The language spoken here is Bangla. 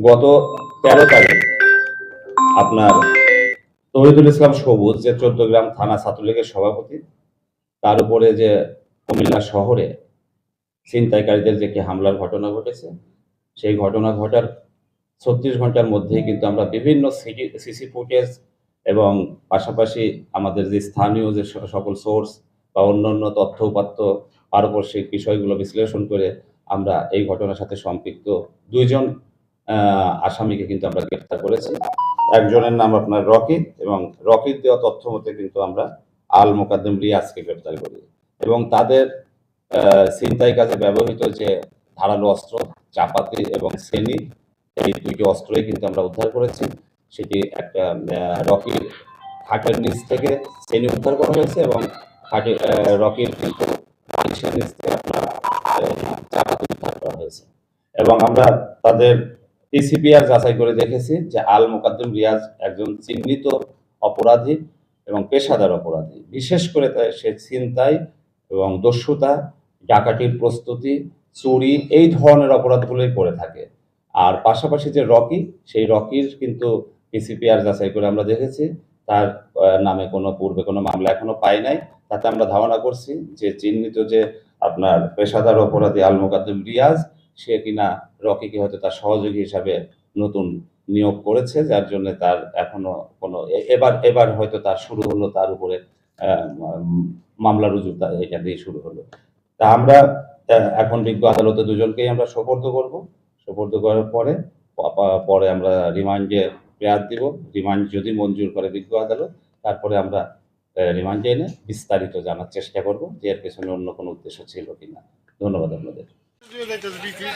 গত তেরো তারিখ আপনার তহিদুল ইসলাম সবুজ, যে চোদ্দ গ্রাম থানা ছাত্রলীগের সভাপতি, তার উপরে যে কুমিল্লা শহরে ছিনতাইকারীদের যে কি হামলার ঘটনা ঘটেছে, সেই ঘটনা ঘটার ছত্রিশ ঘণ্টার মধ্যেই কিন্তু আমরা বিভিন্ন সিসি ফুটেজ এবং পাশাপাশি আমাদের যে স্থানীয় যে সকল সোর্স বা অন্যান্য তথ্য উপাত্ত পারপার্শ্বিক বিষয়গুলো বিশ্লেষণ করে আমরা এই ঘটনার সাথে সম্পৃক্ত দুইজন আসামিকে কিন্তু আমরা গ্রেপ্তার করেছি। একজনের নাম আপনার রকিত এবং রকিত দেওয়া তথ্য মতে কিন্তু আমরা আল মোকাদ্দম রিয়াজকে গ্রেপ্তার করি। এবং তাদের ছিনতাই কাজে ব্যবহৃত যে ধারালো অস্ত্র চাপাতি এবং সেনি এই দুইটি অস্ত্রই কিন্তু আমরা উদ্ধার করেছি। সেটি একটা রকির খাটের নিচ থেকে সেনি উদ্ধার করা হয়েছে এবং আহ, রকির কিন্তু নিচ থেকে আপনার চাপাতি উদ্ধার করা হয়েছে। এবং আমরা তাদের টিসিপিআর যাচাই করে দেখেছি যে আল মোকাদ্দম রিয়াজ একজন চিহ্নিত অপরাধী এবং পেশাদার অপরাধী। বিশেষ করে সে ছিনতাই এবং দস্যুতা, ডাকাতির প্রস্তুতি, চুরি এই ধরনের অপরাধগুলোই করে থাকে। আর পাশাপাশি যে রকি, সেই রকির কিন্তু পিসিপিআর যাচাই করে আমরা দেখেছি, তার নামে কোনো পূর্বে কোনো মামলা এখনও পাই নাই। তাতে আমরা ধারণা করছি যে চিহ্নিত যে আপনার পেশাদার অপরাধী আল মোকাদ্দম রিয়াজ সে কিনা রকিকে হয়তো তার সহযোগী হিসাবে নতুন নিয়োগ করেছে, যার জন্য তার এখনও কোনো এবার এবার হয়তো তার শুরু হলো, তার উপরে মামলা রুজু এটা দিয়ে শুরু হলো। তা আমরা এখন বিজ্ঞ আদালতে দুজনকেই আমরা সোপর্দ করব। সোপর্দ করার পরে পরে আমরা রিমান্ডে পেয়ার দিব। রিমান্ড যদি মঞ্জুর করে বিজ্ঞ আদালত, তারপরে আমরা রিমান্ডে এনে বিস্তারিত জানার চেষ্টা করব যে এর পেছনে অন্য কোনো উদ্দেশ্য ছিল কিনা। ধন্যবাদ আপনাদের। যাইতেছে বিক্রি